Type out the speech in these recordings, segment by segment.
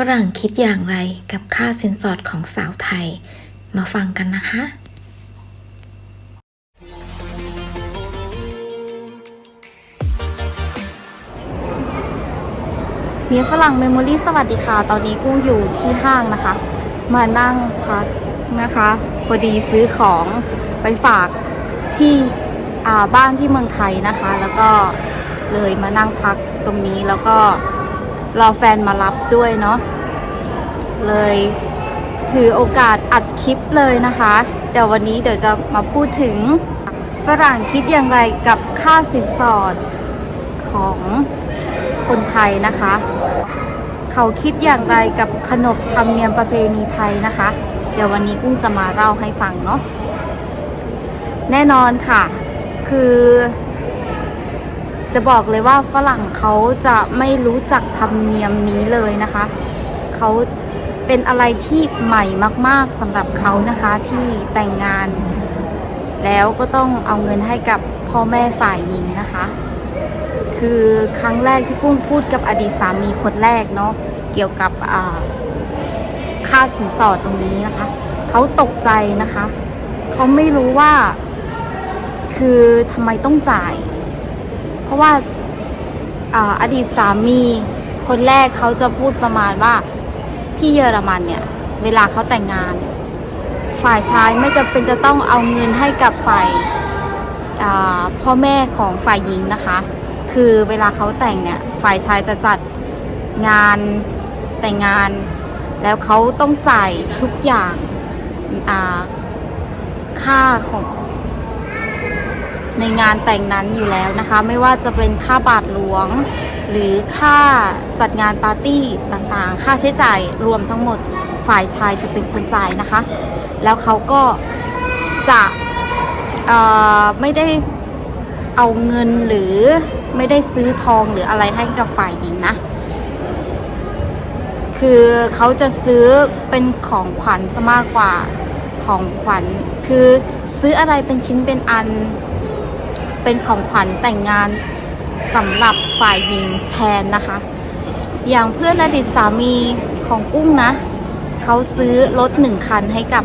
ฝรั่งคิดอย่างไรกับค่าสินสอดของสาวไทย มาฟังกันนะคะเมียฝรั่งเมมโมรี่สวัสดีค่ะ ตอนนี้กุ้งอยู่ที่ห้างนะคะ มานั่งพักนะคะ พอดีซื้อของไปฝากที่บ้านที่เมืองไทยนะคะ แล้วก็เลยมานั่งพักตรงนี้แล้วก็ รอแฟนมารับด้วยเนาะเลยถือโอกาสอัดคลิปเลยนะคะ เดี๋ยววันนี้เดี๋ยวจะมาพูดถึงฝรั่งคิดอย่างไรกับค่าสินสอดของคนไทยนะคะ เขาคิดอย่างไรกับขนบธรรมเนียมประเพณีไทยนะคะ เดี๋ยววันนี้กุ้งจะมาเล่าให้ฟังเนาะแน่นอนค่ะ คือ จะบอกเลยว่าฝรั่งเขาจะไม่รู้จักธรรมเนียมนี้เลยนะคะ เขาเป็นอะไรที่ใหม่มาก ๆสำหรับเขานะคะที่แต่งงาน แล้วก็ต้องเอาเงินให้กับพ่อแม่ฝ่ายหญิงนะคะ คือครั้งแรกที่กุ้งพูดกับอดีตสามีคนแรกเนาะเกี่ยวกับค่าสินสอดตรงนี้นะคะ เขาตกใจนะคะ เขาไม่รู้ว่า คือทำไมต้องจ่าย เพราะว่าอาอดีตสามีคนแรกเขาจะพูดประมาณว่าที่เยอรมันเนี่ย เวลาเขาแต่งงาน ฝ่ายชายไม่จำเป็นจะต้องเอาเงินให้กับฝ่ายพ่อแม่ของฝ่ายหญิงนะคะ คือเวลาเขาแต่งเนี่ยฝ่ายชายจะจัดงานแต่งงาน แล้วเขาต้องจ่ายทุกอย่างค่าของ ในงานแต่งนั้นอยู่แล้วนะคะ ไม่ว่าจะเป็นค่าบาทหลวง หรือค่าจัดงานปาร์ตี้ต่างๆ ค่าใช้จ่ายรวมทั้งหมดฝ่ายชายจะเป็นคนจ่ายนะคะ แล้วเขาก็จะไม่ได้เอาเงินหรือไม่ได้ซื้อทองหรืออะไรให้กับฝ่ายหญิงนะ คือเขาจะซื้อเป็นของขวัญซะมากกว่าของขวัญ คือซื้ออะไรเป็นชิ้นเป็นอัน เป็นของขวัญแต่งงานสำหรับฝ่ายหญิงแทนนะคะ อย่างเพื่อนอดีตสามีของกุ้งนะ เขาซื้อรถหนึ่งคันให้กับ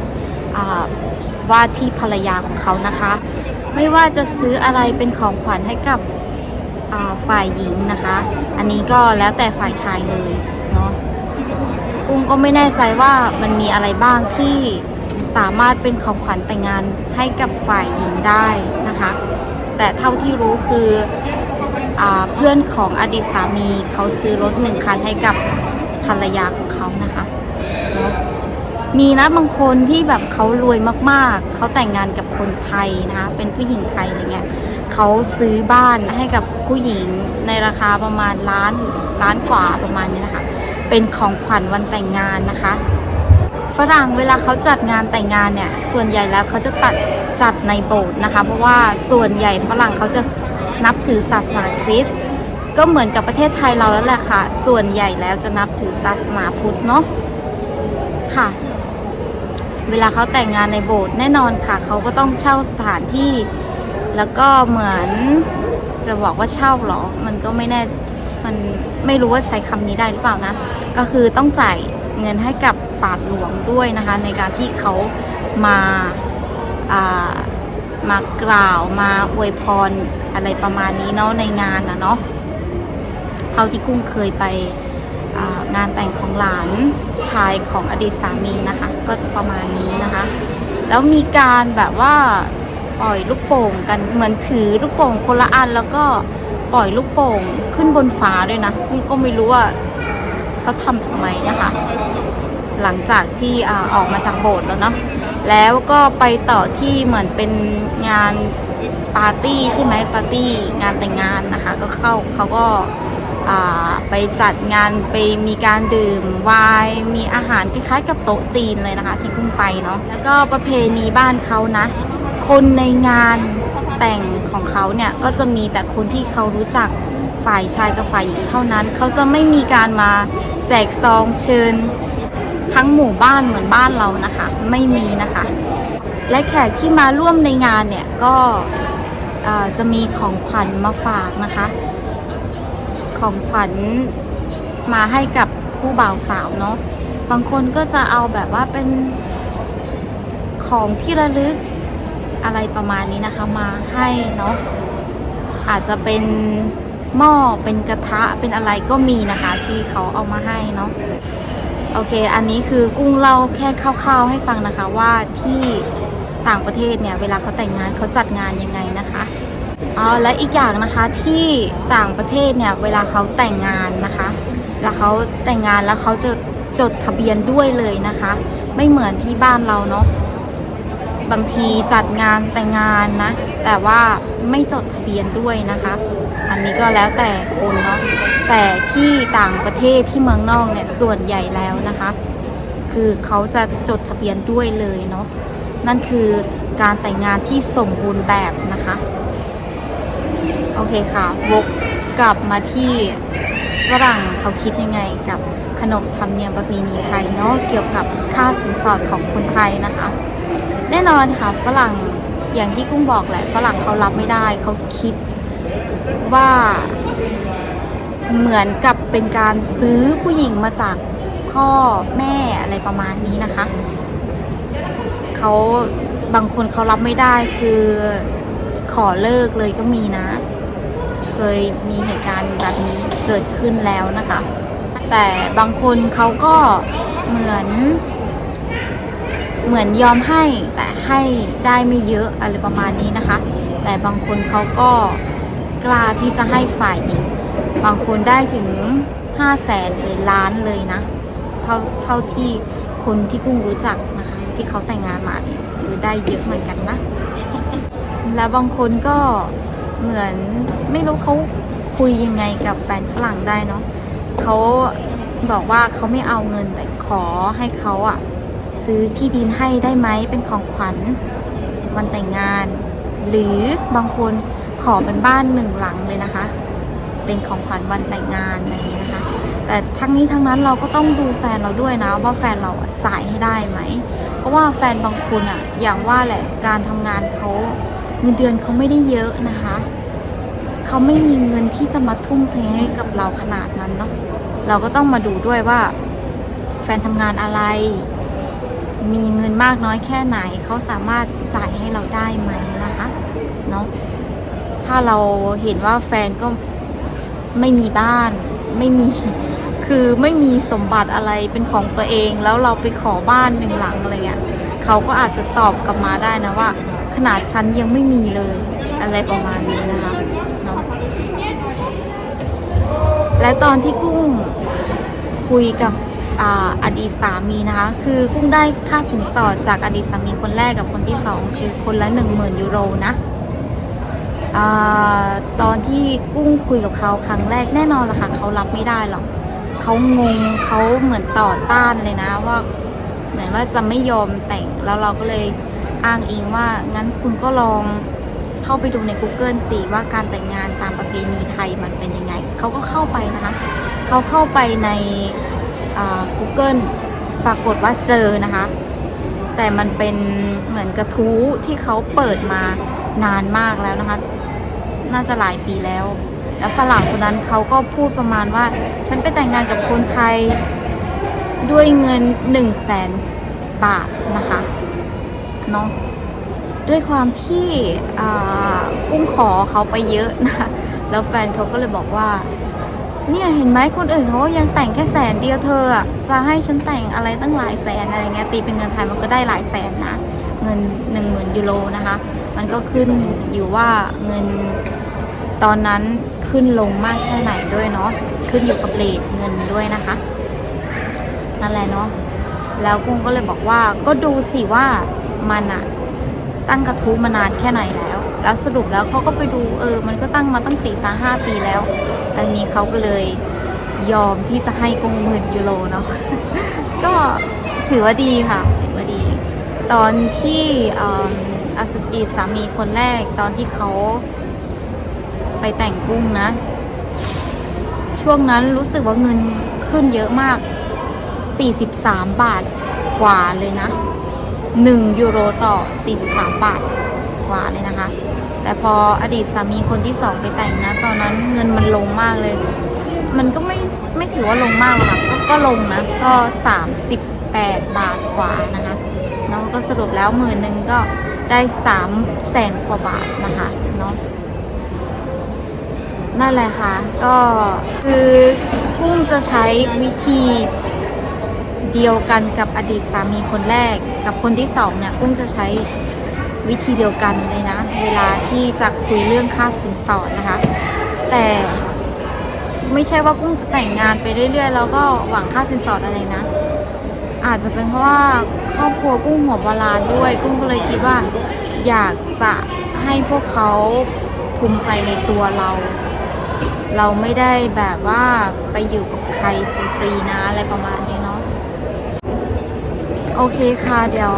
ว่าที่ภรรยาของเขานะคะ ไม่ว่าจะซื้ออะไรเป็นของขวัญให้กับฝ่ายหญิงนะคะ อันนี้ก็แล้วแต่ฝ่ายชายเลยเนาะกุ้งก็ไม่แน่ใจว่ามันมีอะไรบ้างที่สามารถเป็นของขวัญแต่งงานให้กับฝ่ายหญิงได้นะคะ แต่เท่าที่รู้คืออเพื่อนของอดีตสามีเขาซื้อรถหนึ่งคันให้กับภรรยาของเขานะคะเนาะมีนะบางคนที่แบบเขารวยมากๆ เขาแต่งงานกับคนไทยนะคะเป็นผู้หญิงไทยอะไรเงี้ยเขาซื้อบ้านให้กับผู้หญิงในราคาประมาณล้านล้านกว่าประมาณนี้นะคะ เป็นของขวัญวันแต่งงานนะคะ ฝรั่งเวลาเขาจัดงานแต่งงานเนี่ย ส่วนใหญ่แล้วเขาจะตัดจัด ในโบสถ์นะคะ เพราะว่าส่วนใหญ่ฝรั่งเขาจะนับถือศาสนาคริสต์ก็เหมือนกับประเทศไทยเราแล้วแหละค่ะ ส่วนใหญ่แล้วจะนับถือศาสนาพุทธเนาะค่ะ เวลาเขาแต่งงานในโบสถ์แน่นอนค่ะ เขาก็ต้องเช่าสถานที่ แล้วก็เหมือนจะบอกว่าเช่าหรอ มันก็ไม่แน่ มันไม่รู้ว่าใช้คำนี้ได้หรือเปล่านะ ก็คือต้องจ่ายเงินให้กับบาทหลวงด้วยนะคะ ในการที่เขามาอ่า มากล่าวมาอวยพรอะไรประมาณนี้เนาะในงานนะเนาะเท่าที่กุ้งเคยไปงานแต่งของหลานชายของอดีตสามีนะคะ ก็จะประมาณนี้นะคะ แล้วมีการแบบว่าปล่อยลูกโป่งกันเหมือนถือลูกโป่งคนละอันแล้วก็ปล่อยลูกโป่งขึ้นบนฟ้าด้วยนะกุ้งก็ไม่รู้ว่าเขาทำทำไมนะคะ หลังจากที่ออกมาจากโบสถ์แล้วเนาะ แล้วก็ไปต่อที่เหมือนเป็นงานปาร์ตี้ใช่ไหมปาร์ตี้งานแต่งงานนะคะ ก็เข้าเขาก็อ่าไปจัดงานไปมีการดื่มไวน์มีอาหารคล้ายๆกับโต๊ะจีนเลยนะคะ ที่เพิ่งไปเนาะแล้วก็ประเพณีบ้านเขานะ คนในงานแต่งของเขาเนี่ยก็จะมีแต่คนที่เขารู้จักฝ่ายชายกับฝ่ายหญิงเท่านั้น เขาจะไม่มีการมาแจกซองเชิญ ทั้งหมู่บ้านเหมือนบ้านเรานะคะ ไม่มีนะคะ และแขกที่มาร่วมในงานเนี่ยก็จะมีของขวัญมาฝากนะคะ ของขวัญมาให้กับคู่บ่าวสาวเนาะบางคนก็จะเอาแบบว่าเป็นของที่ระลึกอะไรประมาณนี้นะคะมาให้เนาะอาจจะเป็นหม้อเป็นกระทะเป็นอะไรก็มีนะคะ ที่เขาเอามาให้เนาะ โอเค อันนี้คือกุ้งเล่าแค่คร่าวๆให้ฟังนะคะว่าที่ต่างประเทศเนี่ยเวลาเขาแต่งงานเขาจัดงานยังไงนะคะอ๋อและอีกอย่างนะคะที่ต่างประเทศเนี่ยเวลาเขาแต่งงานนะคะ แล้วเขาแต่งงานแล้วเขาจะจดทะเบียนด้วยเลยนะคะ ไม่เหมือนที่บ้านเราเนาะบางทีจัดงานแต่งงานนะ แต่ว่าไม่จดทะเบียนด้วยนะคะ อันนี้ก็แล้วแต่คนเนาะแต่ที่ต่างประเทศที่เมืองนอกเนี่ยส่วนใหญ่แล้วนะคะ คือเขาจะจดทะเบียนด้วยเลยเนาะนั่นคือการแต่งงานที่สมบูรณ์แบบนะคะ โอเคค่ะวกกลับมาที่ฝรั่งเขาคิดยังไงกับขนบธรรมเนียมประเพณีไทยเนาะเกี่ยวกับค่าสินสอดของคนไทยนะคะ แน่นอนค่ะฝรั่งอย่างที่กุ้งบอกแหละฝรั่งเขารับไม่ได้เขาคิด ว่าเหมือนกับเป็นการซื้อผู้หญิงมาจากพ่อแม่อะไรประมาณนี้นะคะเขาบางคนเขารับไม่ได้คือขอเลิกเลยก็มีนะ เคยมีเหตุการณ์แบบนี้เกิดขึ้นแล้วนะคะ แต่บางคนเขาก็เหมือน เหมือนยอมให้แต่ให้ได้ไม่เยอะอะไรประมาณนี้นะคะ แต่บางคนเขาก็ กล้าที่จะให้ฝ่ายหญิงบางคนได้ถึงห้าแสนหรือล้านเลยนะ เท่าเท่าที่คนที่กุ้งรู้จักนะคะ ที่เขาแต่งงานมาเนี่ยคือได้เยอะเหมือนกันนะ แล้วบางคนก็เหมือนไม่รู้เขาคุยยังไงกับแฟนฝรั่งได้เนาะเขาบอกว่าเขาไม่เอาเงินแต่ขอให้เขาอะซื้อที่ดินให้ได้ไหมเป็นของขวัญวันแต่งงาน หรือบางคน ขอเป็นบ้านหนึ่งหลังเลยนะคะ เป็นของขวัญวันแต่งงานอะไรอย่างเงี้ยนะคะ แต่ทั้งนี้ทั้งนั้นเราก็ต้องดูแฟนเราด้วยนะว่าแฟนเราจ่ายให้ได้ไหม เพราะว่าแฟนบางคนอะอย่างว่าแหละการทำงานเขาเงินเดือนเขาไม่ได้เยอะนะคะเขาไม่มีเงินที่จะมาทุ่มเทให้กับเราขนาดนั้นเนาะเราก็ต้องมาดูด้วยว่า แฟนทำงานอะไร มีเงินมากน้อยแค่ไหนเขาสามารถจ่ายให้เราได้ไหมนะคะเนาะ ถ้าเราเห็นว่าแฟนก็ไม่มีบ้าน ไม่มี คือไม่มีสมบัติอะไรเป็นของตัวเอง แล้วเราไปขอบ้านหนึ่งหลังอะไรเงี้ยเขาก็อาจจะตอบกลับมาได้นะว่า ขนาดฉันยังไม่มีเลยอะไรประมาณนี้นะคะเนาะและตอนที่กุ้งคุยกับออดีตสามีนะคะ คือกุ้งได้ค่าสินสอดจากอดีตสามีคนแรกกับคนที่สองคือคนละหนึ่งหมื่นยูโรนะ อาตอนที่กุ้งคุยกับเขาครั้งแรกแน่นอนละค่ะเขารับไม่ได้หรอกเขางงเขาเหมือนต่อต้านเลยนะว่า เหมือนว่าจะไม่ยอมแต่งแล้วเราก็เลยอ้างอิงว่างั้นคุณก็ลองเข้าไปดูใน Google สิว่าการแต่งงานตามประเพณีไทยมันเป็นยังไงเขาก็เข้าไปนะคะเขาเข้าไปใน Google ปรากฏว่าเจอนะคะ แต่มันเป็นเหมือนกระทู้ที่เขาเปิดมานานมากแล้วนะคะ น่าจะหลายปีแล้ว แล้วฝรั่งคนนั้นเขาก็พูดประมาณว่า ฉันไปแต่งงานกับคนไทยด้วยเงิน1นึ่งแสนบาทนะคะเนาะด้วยความที่อ่ากุ้งขอเขาไปเยอะนะแล้วแฟนเขาก็เลยบอกว่า เนี่ยเห็นไหมคนอื่นเขายังแต่งแค่แสนเดียวเธอจะให้ฉันแต่งอะไรตั้งหลายแสนอะไรเงี้ยตีเป็นเงินไทยมันก็ได้หลายแสนนะเงินหนึ่งหมื่นยูโรนะคะ มันก็ขึ้นอยู่ว่าเงินตอนนั้นขึ้นลงมากแค่ไหนด้วยเนาะขึ้นอยู่กับเรทเงินด้วยนะคะ นั่นแหละเนาะแล้วกุ้งก็เลยบอกว่าก็ดูสิว่ามันอะตั้งกระทู้มานานแค่ไหนแล้ว แล้วสรุปแล้วเขาก็ไปดูเออ มันก็ตั้งมาตั้งสี่สาห้าปีแล้วอันนี้เขาก็เลยยอมที่จะให้กุ้งหมื่นยูโรเนาะก็ถือว่าดีค่ะ ถือว่าดี ตอนที่ อ่ออสดีตสามีคนแรกตอนที่เขาไปแต่งกุ้งนะ ช่วงนั้นรู้สึกว่าเงินขึ้นเยอะมาก 43 บาทกว่าเลยนะ 1 ยูโรต่อ 43 บาทกว่าเลยนะคะ แต่พออดีตสามีคนที่สองไปแต่งนะ ตอนนั้นเงินมันลงมากเลย มันก็ไม่ไม่ถือว่าลงมากหรอกก็ก็ลงนะ ก็สามสิบแปดบาทกว่านะคะเนาะก็สรุปแล้วหมื่นหนึ่งก็ ได้สามแสนกว่าบาทนะคะเนาะนั่นแหละค่ะ ก็คือกุ้งจะใช้วิธีเดียวกันกับอดีตสามีคนแรก กับคนที่สองเนี่ยกุ้งจะใช้วิธีเดียวกันเลยนะ เวลาที่จะคุยเรื่องค่าสินสอดนะคะ แต่ไม่ใช่ว่ากุ้งจะแต่งงานไปเรื่อยๆ แล้วก็หวังค่าสินสอดอะไรนะ อาจจะเป็นเพราะว่าครอบครัวกุ้งหัวบาลาด้วย กุ้งก็เลยคิดว่า อยากจะให้พวกเขาภูมิใจในตัวเรา เราไม่ได้แบบว่าไปอยู่กับใครฟรีๆนะอะไรประมาณนี้เนาะโอเคค่ะ เดี๋ยว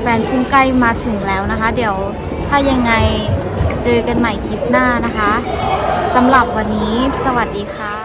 แฟนกุ้งใกล้มาถึงแล้วนะคะ เดี๋ยวถ้ายังไงเจอกันใหม่คลิปหน้านะคะสำหรับวันนี้สวัสดีค่ะ